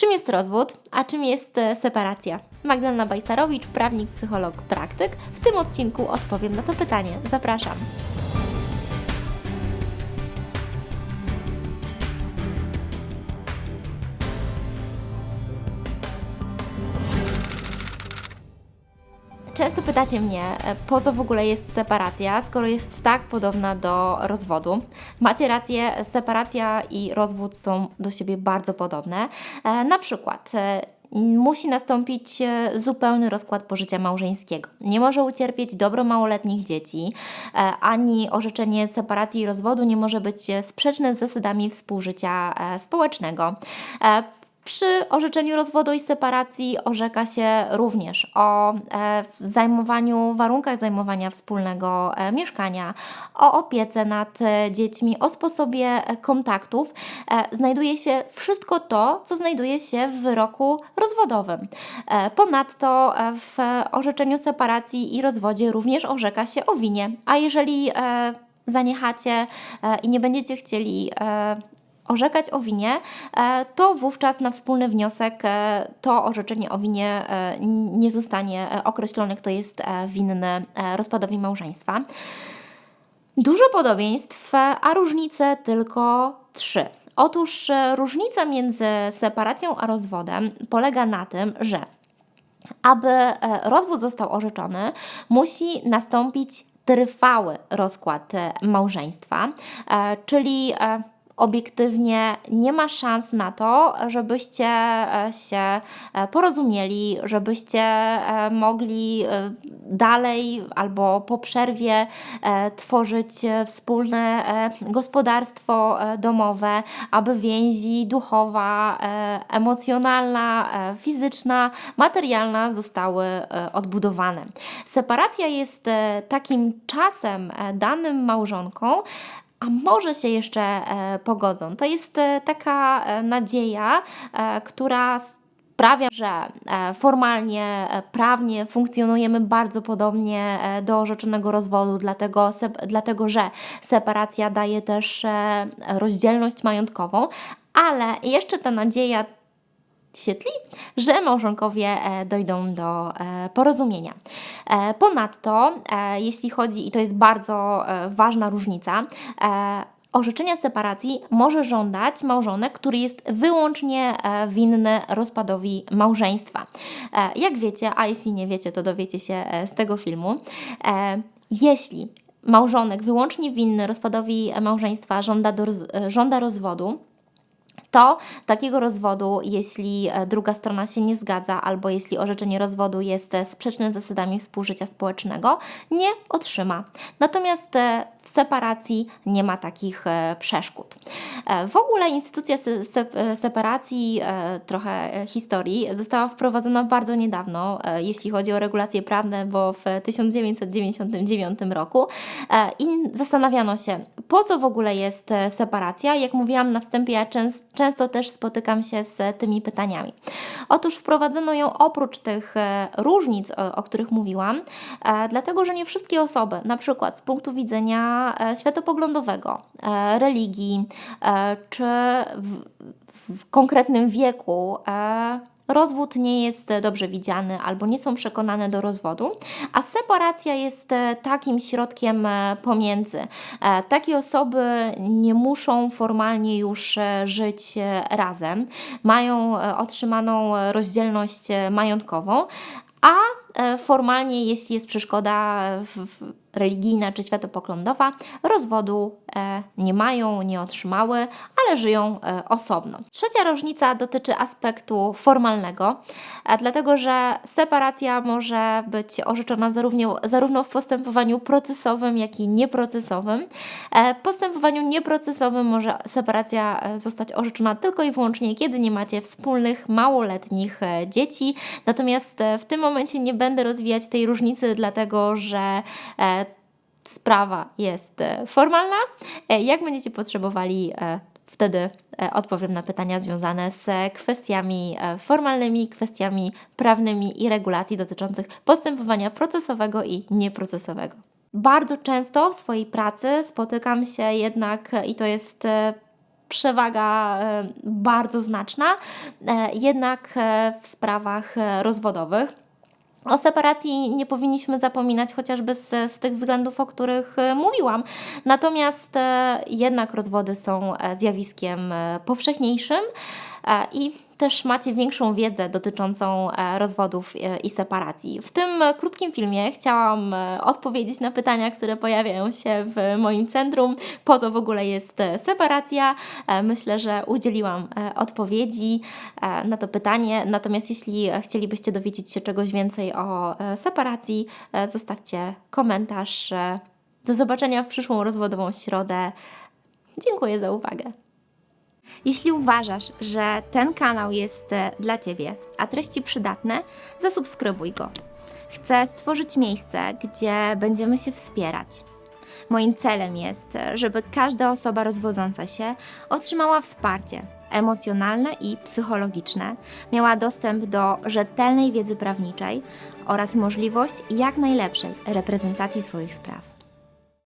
Czym jest rozwód, a czym jest e, separacja? Magdalena Bajsarowicz, prawnik, psycholog, praktyk. W tym odcinku odpowiem na to pytanie. Zapraszam. Często pytacie mnie, e, po co w ogóle jest separacja, skoro jest tak podobna do rozwodu. Macie rację, separacja i rozwód są do siebie bardzo podobne. E, Na przykład e, musi nastąpić zupełny rozkład pożycia małżeńskiego. Nie może ucierpieć dobro małoletnich dzieci, ani orzeczenie separacji i rozwodu nie może być sprzeczne z zasadami współżycia społecznego. Przy orzeczeniu rozwodu i separacji orzeka się również o e, zajmowaniu, warunkach zajmowania wspólnego e, mieszkania, o opiece nad e, dziećmi, o sposobie kontaktów. Znajduje się wszystko to, co znajduje się w wyroku rozwodowym. Ponadto w orzeczeniu separacji i rozwodzie również orzeka się o winie. A jeżeli zaniechacie i nie będziecie chcieli orzekać o winie, e, to wówczas na wspólny wniosek e, to orzeczenie o winie e, nie zostanie określone, kto jest winny rozpadowi małżeństwa. Dużo podobieństw, a różnice tylko trzy. Otóż różnica między separacją a rozwodem polega na tym, że aby rozwód został orzeczony, musi nastąpić trwały rozkład małżeństwa, czyli obiektywnie nie ma szans na to, żebyście e, się e, porozumieli, żebyście e, mogli dalej albo po przerwie tworzyć wspólne gospodarstwo domowe, aby więzi duchowa, emocjonalna, fizyczna, materialna zostały odbudowane. Separacja jest takim czasem danym małżonkom, a może się jeszcze e, pogodzą. To jest e, taka e, nadzieja, która sprawia, że formalnie, prawnie funkcjonujemy bardzo podobnie do orzeczonego rozwodu, dlatego, dlatego że separacja daje też rozdzielność majątkową, ale jeszcze ta nadzieja że małżonkowie e, dojdą do e, porozumienia. E, Ponadto, jeśli chodzi, i to jest bardzo ważna różnica, orzeczenia separacji może żądać małżonek, który jest wyłącznie winny rozpadowi małżeństwa. Jak wiecie, a jeśli nie wiecie, to dowiecie się z tego filmu, jeśli małżonek wyłącznie winny rozpadowi małżeństwa żąda, do, żąda rozwodu, to takiego rozwodu, jeśli e, druga strona się nie zgadza, albo jeśli orzeczenie rozwodu jest e, sprzeczne z zasadami współżycia społecznego, nie otrzyma. Natomiast e, w separacji nie ma takich przeszkód. W ogóle instytucja se- se- separacji, trochę historii, została wprowadzona bardzo niedawno, jeśli chodzi o regulacje prawne, bo w 1999 roku i zastanawiano się, po co w ogóle jest separacja. Jak mówiłam na wstępie, ja częs- często też spotykam się z tymi pytaniami. Otóż wprowadzono ją oprócz tych e, różnic, o, których mówiłam, e, dlatego że nie wszystkie osoby, na przykład z punktu widzenia e, światopoglądowego, religii, czy w, w konkretnym wieku, rozwód nie jest dobrze widziany albo nie są przekonane do rozwodu, a separacja jest e, takim środkiem e, pomiędzy. E, Takie osoby nie muszą formalnie już e, żyć e, razem, mają e, otrzymaną e, rozdzielność e, majątkową, a e, formalnie, jeśli jest przeszkoda e, w religijna czy światopoglądowa, rozwodu e, nie mają, nie otrzymały, ale żyją e, osobno. Trzecia różnica dotyczy aspektu formalnego, dlatego że separacja może być orzeczona zarówno, zarówno w postępowaniu procesowym, jak i nieprocesowym. E, W postępowaniu nieprocesowym może separacja zostać orzeczona tylko i wyłącznie, kiedy nie macie wspólnych, małoletnich dzieci. Natomiast w tym momencie nie będę rozwijać tej różnicy, dlatego że sprawa jest e, formalna. E, Jak będziecie potrzebowali, e, wtedy odpowiem na pytania związane z kwestiami formalnymi, kwestiami prawnymi i regulacji dotyczących postępowania procesowego i nieprocesowego. Bardzo często w swojej pracy spotykam się jednak, i to jest przewaga bardzo znaczna, jednak w sprawach rozwodowych. O separacji nie powinniśmy zapominać chociażby z, z tych względów, o których e, mówiłam. Natomiast e, jednak rozwody są e, zjawiskiem e, powszechniejszym e, i też macie większą wiedzę dotyczącą e, rozwodów e, i separacji. W tym e, krótkim filmie chciałam odpowiedzieć na pytania, które pojawiają się w moim centrum. Po co w ogóle jest separacja? Myślę, że udzieliłam odpowiedzi na to pytanie. Natomiast jeśli chcielibyście dowiedzieć się czegoś więcej o separacji, zostawcie komentarz. Do zobaczenia w przyszłą rozwodową środę. Dziękuję za uwagę. Jeśli uważasz, że ten kanał jest e, dla Ciebie, a treści przydatne, zasubskrybuj go. Chcę stworzyć miejsce, gdzie będziemy się wspierać. Moim celem jest, e, żeby każda osoba rozwodząca się otrzymała wsparcie emocjonalne i psychologiczne, miała dostęp do rzetelnej wiedzy prawniczej oraz możliwość jak najlepszej reprezentacji swoich spraw.